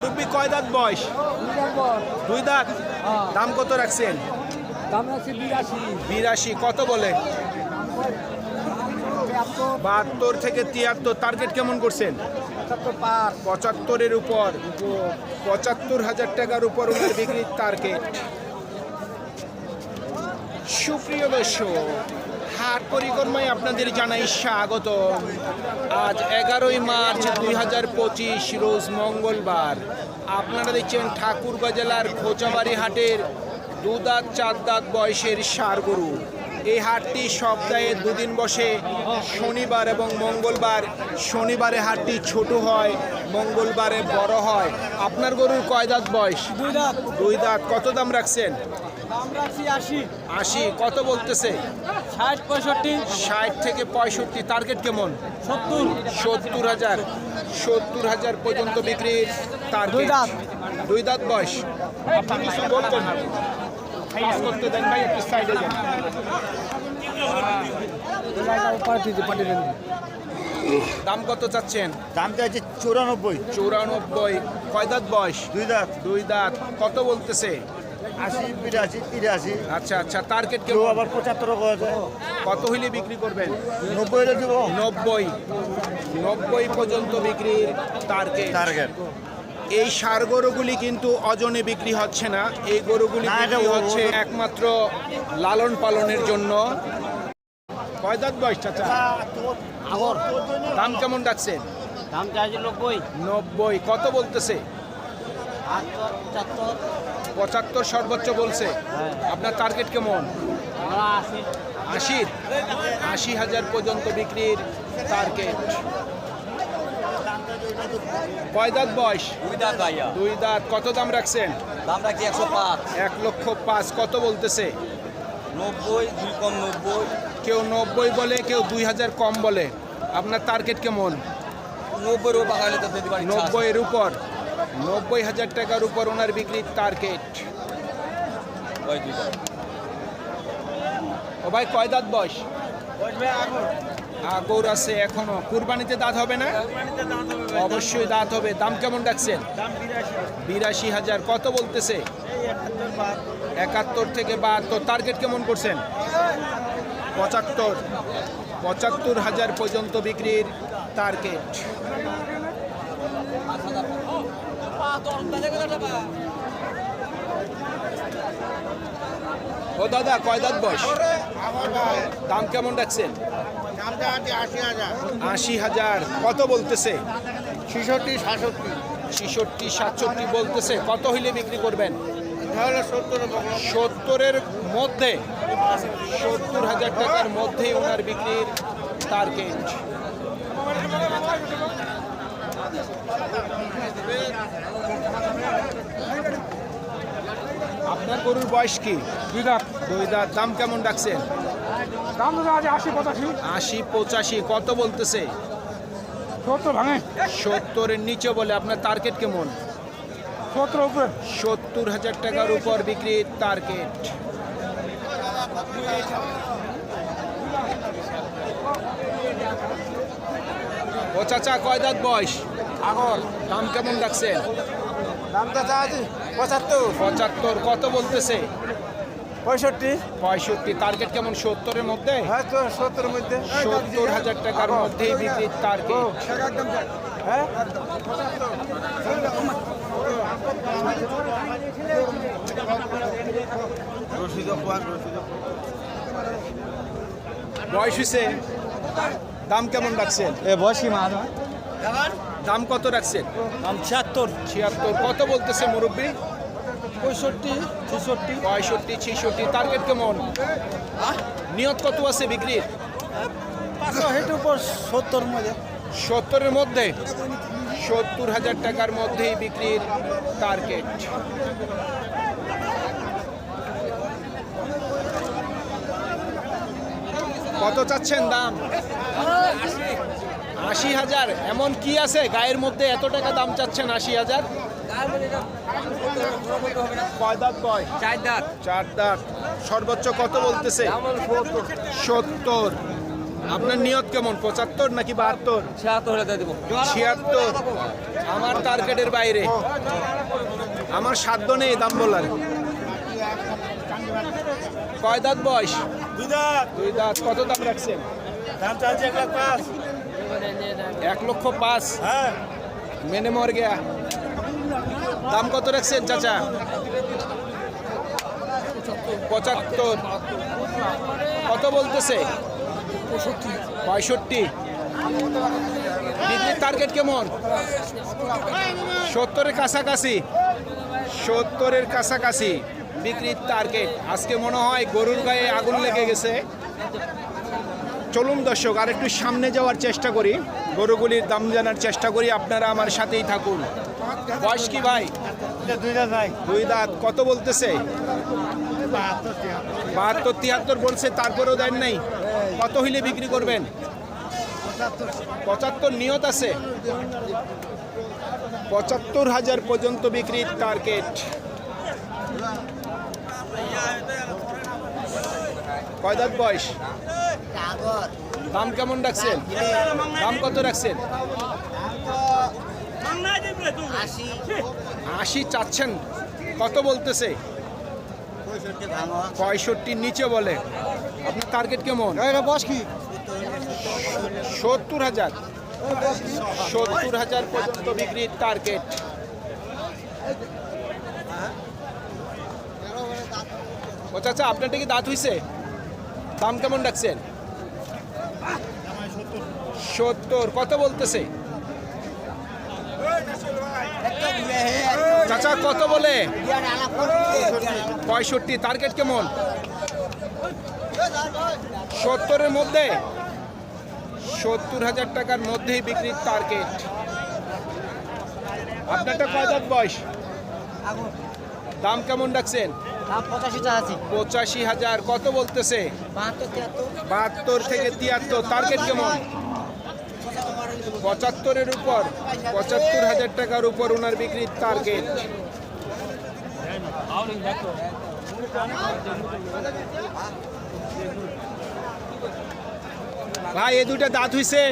মুরব্বি কয় দাঁত বয়স? দুই দাঁত হ্যাঁ। দাম কত রাখছেন? দাম আছে বিরাশি। বিরাশি কত বলে? বাহাত্তর থেকে তিয়াত্তর টার্গেট কেমন করছেন? পঁচাত্তর পঁচাত্তরের উপর। পঁচাত্তর হাজার টাকার উপর ওনার বিক্রির টার্গেট সুপ্রিয় দর্শক হাট পরিক্রমায় আপনাদের জানাই স্বাগত। আজ এগারোই মার্চ দুই হাজার পঁচিশ রোজ মঙ্গলবার। আপনারা দেখছেন ঠাকুরগাঁ জেলার খোঁচাবাড়ি হাটের দু দাঁত চার দাঁত বয়সের সার গরু এই হাটটি সপ্তাহে দুদিন বসে শনিবার এবং মঙ্গলবার। শনিবারে হাটটি ছোট হয় মঙ্গলবারে বড় হয়। আপনার গরুর কয় দাঁত বয়স? দুই দাঁত। দুই দাঁত। কত দাম রাখছেন? আশি। কত বলতেছে? ষাট পঁয়ষট্টি। ষাট থেকে পঁয়ষট্টি টার্গেট কেমন? সত্তর। সত্তর হাজার। সত্তর হাজার পর্যন্ত বিক্রির টার্গেট। দুই দাঁত। দুই দাঁত বয়স। আপনি কিছু বলবেন করতে দেন ভাই একটু সাইডে যান। পার্টি পার্টি দাম কত চাচ্ছেন? দাম হচ্ছে চুরানব্বই। চৌরানব্বই। কয় দাঁত বয়স? দুই দাঁত। দুই দাঁত। কত বলতেছে? আশি বিরাশি তিরাশি। আচ্ছা আচ্ছা টার্গেট কেউ আবার পঁচাত্তর যায় কত হইলে বিক্রি করবেন? নব্বই দিব। নব্বই। নব্বই পর্যন্ত বিক্রির টার্গেট টার্গেট এই সার গরুগুলি কিন্তু অজনে বিক্রি হচ্ছে না। এই গরুগুলি বিক্রি হচ্ছে একমাত্র লালন পালনের জন্য। কয় দাঁত বয়স চাচা? দাম কেমন ডাকছেন দাম চাইছে নব্বই। নব্বই। কত বলতেছে? পঁচাত্তর সর্বোচ্চ বলছে। হ্যাঁ। আপনার টার্গেট কেমন? আমরা আশি। হাজার পর্যন্ত বিক্রির টার্গেট কয় দাঁত বয়স? দুই দাঁত ভাইয়া। দুই দাঁত। কত দাম রাখছেন? দাম রাখছি একশো পাঁচ। এক লক্ষ পাঁচ। কত বলতেছে? নব্বই দুই কম নব্বই। কেউ নব্বই বলে কেউ দুই হাজার কম বলে। আপনার টার্গেট কেমন? নব্বই রুপা খাইলে তো দিতে পারি নব্বইয়ের উপর। নব্বই হাজার টাকার উপর ওনার বিক্রির টার্গেট। ও ভাই কয় দাঁত বয়স? আগর আছে এখনও। কুরবানিতে দাঁত হবে না? অবশ্যই দাঁত হবে। দাম কেমন রাখছেন বিরাশি হাজার। কত বলতেছে? একাত্তর থেকে বাহাত্তর। টার্গেট কেমন করছেন? পঁচাত্তর। পঁচাত্তর হাজার পর্যন্ত বিক্রির টার্গেট। ও দাদা, কয় দাঁত বয়স? দাম কেমন রাখছেন? আশি হাজার। কত বলতেছে? ছেষট্টি, সাতষট্টি ছিষট্টি সাতষট্টি বলতেছে। কত হইলে বিক্রি করবেন? সত্তরের মধ্যে। সত্তর হাজার টাকার মধ্যেই ওনার বিক্রির টার্গেট আপনার গরুর বয়স কি? দুই দাঁত। দুই দাঁত। দাম কেমন রাখছেন দাম তো আছে আশি পঁচাশি। আশি পঁচাশি কত বলতেছে? সত্তর ভাঙে। সত্তরের নিচে বলে আপনার টার্গেট কেমন? সত্তর উপরে। সত্তর হাজার টাকার উপর বিক্রির টার্গেট ও চাচা কয় দাঁত বয়স? আগর দাম কেমন রাখছেন দামটা চা আছে পঁচাত্তর। পঁচাত্তর কত বলতেছে? পঁয়ষট্টি। পঁয়ষট্টি টার্গেট কেমন? সত্তরের মধ্যে? হ্যাঁ সত্তরের মধ্যে। সত্তর হাজার টাকার মধ্যেই বিক্রির টার্গেট হ্যাঁ? বয়স হয়েছে দাম কেমন রাখছেন? এ বসি মাছ দাম? কত রাখছেন? দাম ছিয়াত্তর। ছিয়াত্তর। কত বলতেছে মুরব্বী? পঁয়ষট্টি ছেষট্টি। পঁয়ষট্টি ছিষট্টি। টার্গেট কেমন? নিয়ত কত আছে বিক্রির? হেঁটে উপর সত্তর মধ্যে। সত্তরের মধ্যে? সত্তর হাজার টাকার মধ্যেই বিক্রির টার্গেট কত চাচ্ছেন দাম? আশি হাজার। এমন কি আছে? গায়ের মধ্যে এত টাকা দাম চাচ্ছেন আশি হাজার? চার দাঁত। সর্বোচ্চ কত বলতেছে? সত্তর। আপনার নিয়ত কেমন? পঁচাত্তর নাকি বাহাত্তর? ছিয়াত্তর আমার টার্গেটের বাইরে। আমার সাধ্য নেই দাম বলার। কয় দাঁত বয়স? দুই দাঁত। দুই দাঁত। কত দাম রাখছেন? দাম চালছে এক লাখ পাঁচ। এক লক্ষ পাঁচ। হ্যাঁ। মেনে মর গেয়া দাম কত রাখছেন চাচা? পঁচাত্তর। কত বলতেছে? পঁয়ষট্টি। বিক্রির টার্গেট কেমন? সত্তরের কাছাকাছি। সত্তরের কাছাকাছি। বিক্রির টার্গেট আজকে মনে হয় গরুর গায়ে আগুন লেগে গেছে। চলুন দর্শক আর একটু সামনে যাওয়ার চেষ্টা করি। গরুগুলির দাম জানার চেষ্টা করি আপনারা আমার সাথেই থাকুন। বয়স কি ভাই? দুই দাঁত ভাই। দুই দাঁত কত বলতেছে? বাহাত্তর তিয়াত্তর। বলছে তারপরেও দেন নাই। কত হইলে বিক্রি করবেন? পঁচাত্তর। নিয়ত আছে? পঁচাত্তর হাজার পর্যন্ত বিক্রির টার্গেট কয় দাঁত বয়স? দাম কেমন রাখছেন? দাম কত রাখছেন? আশি চাচ্ছেন। কত বলতেছে? পঁয়ষট্টির নিচে বলে। আপনার টার্গেট কেমন? বস কি? সত্তর হাজার। সত্তর হাজার পর্যন্ত বিক্রির টার্গেট ও চাচা, আপনারটা কি দাঁত হইছে? দাম কেমন ডাকছেন? সত্তর। কত বলতেছে? চাচা, কত বলে? পঁয়ষট্টি। টার্গেট কেমন? সত্তরের মধ্যে? সত্তর হাজার টাকার মধ্যেই বিক্রির টার্গেট আপনারটা কয় দাঁত বয়স? দাম কেমন দাম পঁচাশি আছে। পঁচাশি হাজার কত বলতেছে? বাহাত্তর থেকে তিয়াত্তর টার্গেট কেমন? পঁচাত্তরের উপর পঁচাত্তর হাজার টাকার উপর ওনার বিক্রির টার্গেট ভাই এ দুটা দাঁত হইছে?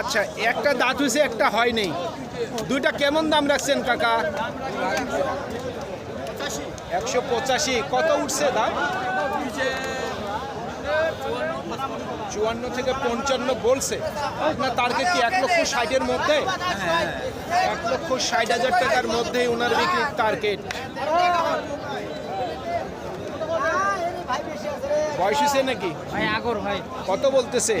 আচ্ছা একটা দাঁত হইছে একটা হয় নেই। দুইটা কেমন দাম রাখছেন কাকা? একশো পঁচাশি। কত উঠছে দাম? চুয়ান্ন থেকে পঞ্চান্ন বলছে। আপনার টার্গেট কি এক লক্ষ ষাটের মধ্যে? এক লক্ষ ষাট হাজার টাকার মধ্যেই ওনার বিক্রির টার্গেট বয়স হয়েছে নাকি? ভাই আগর ভাই। কত বলতেছে?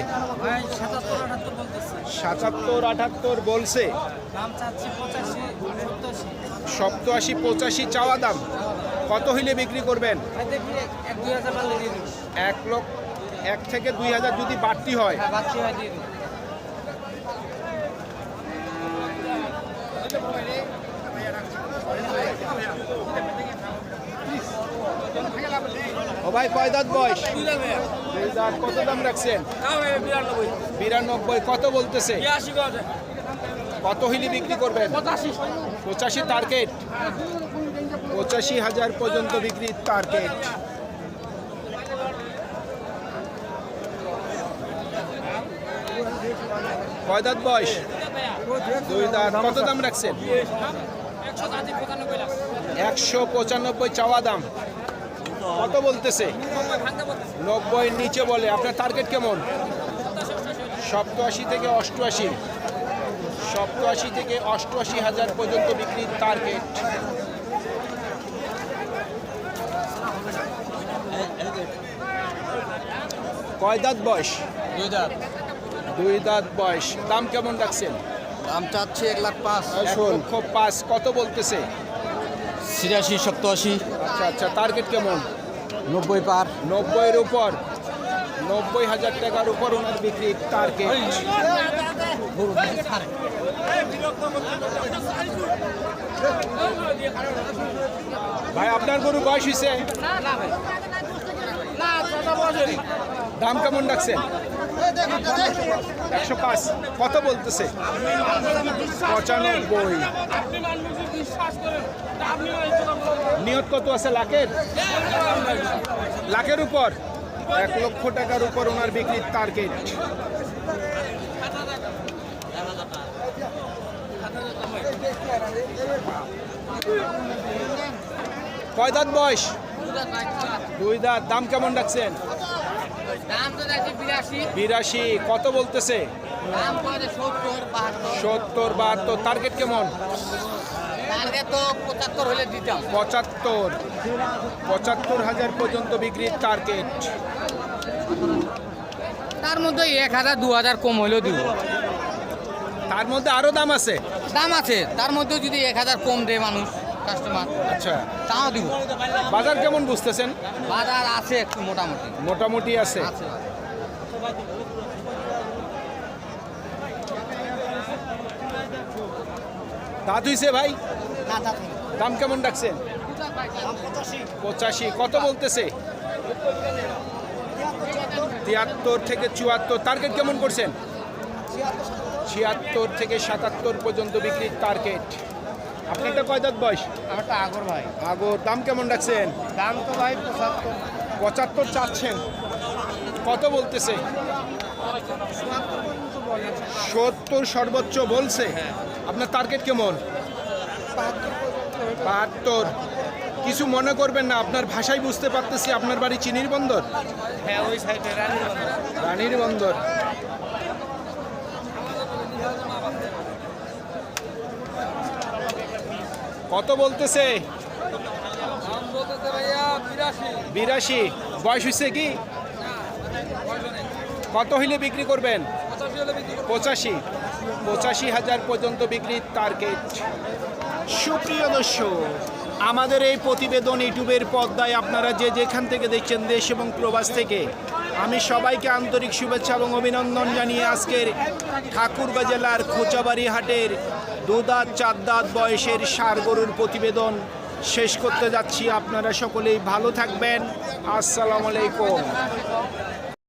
সাতাত্তর আটাত্তর বলছে। সপ্তআশি পঁচাশি চাওয়া দাম। কত হইলে বিক্রি করবেন? এক দেবো। এক লক্ষ এক থেকে দুই হাজার যদি বাড়তি হয়। হ্যাঁ হয় ও ভাই কয় দাঁত বয়স? কত দাম রাখছেন? বিরানব্বই। কত বলতেছে? কত হইলে বিক্রি করবেন? পঁচাশি। টার্গেট। পঁচাশি হাজার পর্যন্ত বিক্রির টার্গেট। কয় দাঁত বয়স? দুই দাঁত। কত দাম রাখছেন? একশো পঁচানব্বই চাওয়া দাম। কত বলতেছে? নব্বই নিচে বলে আপনার টার্গেট কেমন? সপ্তআশি থেকে অষ্টআশি। সপ্তআশি থেকে অষ্টআশি হাজার পর্যন্ত বিক্রির টার্গেট কয় দাঁত বয়স? দুই দাঁত। দুই দাঁত বয়স। দাম কেমন রাখছেন? দাম চাচ্ছি এক লাখ পাঁচ। লক্ষ পাঁচ। কত বলতেছে? ছিয়াশি সপ্তআশি। আচ্ছা আচ্ছা টার্গেট কেমন? নব্বই পার। নব্বইয়ের উপর নব্বই হাজার টাকার উপর ওনার বিক্রি টার্গেট ভাই আপনার গরু বয়স হয়েছে দাম কেমন ডাকছেন একশো পাঁচ। কত বলতেছে? পঁচানব্বই। নিয়ত কত আছে লাখের? লাখের উপর? এক লক্ষ টাকার উপর ওনার বিক্রির টার্গেট কয় দাঁত বয়স? দুই দাঁত। দাম কেমন ডাকছেন বিরাশি। কত বলতেছে? সত্তর বাহাত্তর। টার্গেট কেমন? পঁচাত্তর পঁচাত্তর পঁচাত্তর হাজার পর্যন্ত বিক্রির টার্গেট তার মধ্যে এক হাজার দু হাজার কম হলেও দিব। তার মধ্যে আরও দাম আছে? দাম আছে তার মধ্যে যদি এক হাজার কম দেয় মানুষ। কাস্টমার। আচ্ছা। তাও দিব। বাজার কেমন বুঝতেছেন? বাজার আছে একটু মোটামুটি। মোটামুটি আছে। দাঁত হইছে ভাই? দাম কেমন ডাকছেন পঁচাশি। কত বলতেছে? তিয়াত্তর থেকে চুয়াত্তর। টার্গেট কেমন করছেন? ছিয়াত্তর থেকে সাতাত্তর পর্যন্ত বিক্রির টার্গেট আপনারটা কয় দাঁত বয়স? আমারটা আগর ভাই। আগর দাম কেমন রাখছেন? দাম তো ভাই পঁচাত্তর। পঁচাত্তর চাচ্ছেন। কত বলতেছে? সত্তর সর্বোচ্চ বলছে। আপনার টার্গেট কেমন? বাহাত্তর। কিছু মনে করবেন না আপনার ভাষায় বুঝতে পারতেছি আপনার বাড়ি চিনির বন্দর? হ্যাঁ ওই সাইডে রানীর বাজার। রানীর বন্দর। কত বলতেছে? বিরাশি। বয়স হয়েছে কি? কত হইলে বিক্রি করবেন? পঁচাশি। পঁচাশি হাজার পর্যন্ত বিক্রির টার্গেট সুপ্রিয় দর্শক, আমাদের এই প্রতিবেদন ইউটিউবের পর্দায় আপনারা যে যেখান থেকে দেখছেন দেশ এবং প্রবাস থেকে, আমি সবাইকে আন্তরিক শুভেচ্ছা এবং অভিনন্দন জানিয়ে আজকের ঠাকুরগাঁ জেলার খোঁচাবাড়ি হাটের দুদাঁত চার দাঁত বয়সের সার গরুর প্রতিবেদন শেষ করতে যাচ্ছি। আপনারা সকলেই ভালো থাকবেন। আসসালামু আলাইকুম।